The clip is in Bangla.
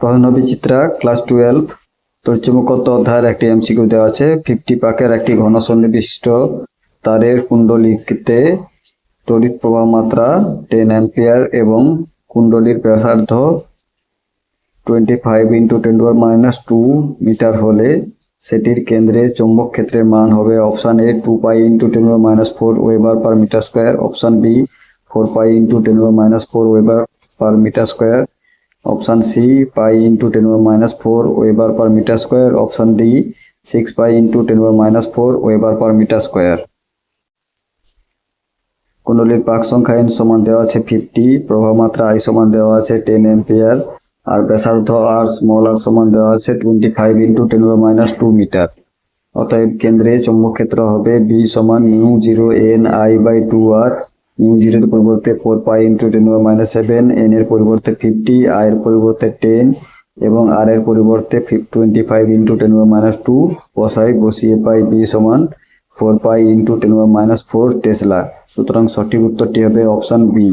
প্রধান বিচিত্রা ক্লাস টুয়েলভ তর্জমকত্ব অধ্যায়ের একটি এমসিকিউ দেওয়া আছে। ফিফটি পাকের একটি ঘন সন্নিবিষ্ট তারের কুণ্ডলীতে তড়িৎ প্রবাহ মাত্রা টেন অ্যাম্পিয়ার এবং কুণ্ডলীর ব্যাসার্ধ twenty five into ten minus two metre হলে সেটির কেন্দ্রে চৌম্বক ক্ষেত্রের মান হবে option A two pi into ten minus four weber per metre square option B four pi into ten minus four weber per metre square option C, pi into ten minus four weber per metre square. Option D six pi into ten minus four weber per metre square. কুণ্ডলীর পাক সংখ্যা এন সমান দেওয়া আছে ফিফটি প্রবাহ মাত্রা আই সমান দেওয়া আছে টেন এম্পিয়ার আর ব্যাসার্ধ আর স্মল আর সমান দেওয়া আছে twenty five into ten minus two metre অতএব কেন্দ্রে চৌম্বক ক্ষেত্র হবে বি সমান mu zero N I by two R mu জিরোর পরিবর্তে four pi into ten minus seven N এর পরিবর্তে ফিফটি আই এর পরিবর্তে টেন এবং আর এর পরিবর্তে twenty five into ten minus two বসাই বসিয়ে পাই বি সমান four pi into ten minus four tesla সুতরাং সঠিক উত্তরটি হবে অপশান বি